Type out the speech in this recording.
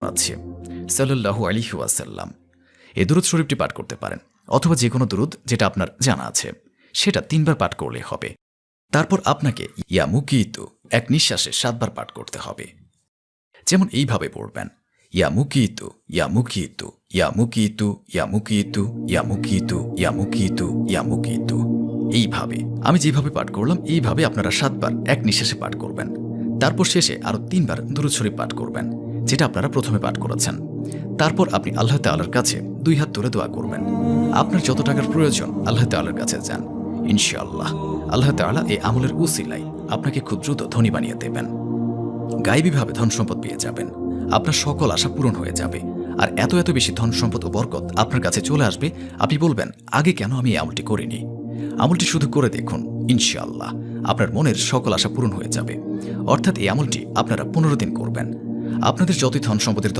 আছে। আলাইহি ওয়াসাল্লাম। এ দুরুদ শরীফটি পাঠ করতে পারেন, অথবা যে কোনো দুরুদ যেটা আপনার জানা আছে, সেটা তিনবার পাঠ করলে হবে। তারপর আপনাকে ইয়া মুকিতু এক নিঃশ্বাসে সাতবার পাঠ করতে হবে। যেমন এইভাবে পড়বেন, ইয়া মুকিতু ইয়া মুকিতু ইয়া মুকিতু ইয়া মুকিতু ইয়া মুকিতু ইয়া মুকিতু ইয়া মুকিতু। এইভাবে। আমি যেভাবে পাঠ করলাম, এইভাবে আপনারা সাতবার এক নিঃশ্বাসে পাঠ করবেন। তারপর শেষে আরও তিনবার দুরুদ শরীফ পাঠ করবেন। যেটা আপনারা প্রথমে পাঠ করেছেন। তারপর আপনি আল্লাহ তাআলার কাছে দুই হাত তুলে দোয়া করবেন। আপনার যত টাকার প্রয়োজন, আল্লাহ তাআলার কাছে যান। ইনশাআল্লাহ, আল্লাহ তাআলা এই আমলের উসিলাই আপনাকে খুব দ্রুত ধনী বানিয়ে দেবেন। গায়েবীভাবে ধন সম্পদ পেয়ে যাবেন। আপনার সকল আশা পূরণ হয়ে যাবে। আর এত এত বেশি ধন সম্পদ ও বরকত আপনার কাছে চলে আসবে, আপনি বলবেন, আগে কেন আমি এই আমলটি করিনি? আমলটি শুধু করে দেখুন, ইনশাআল্লাহ, আপনার মনের সকল আশা পূরণ হয়ে যাবে। অর্থাৎ এই আমলটি আপনারা পনেরো দিন করবেন। আপনাদের যতই ধন সম্পদের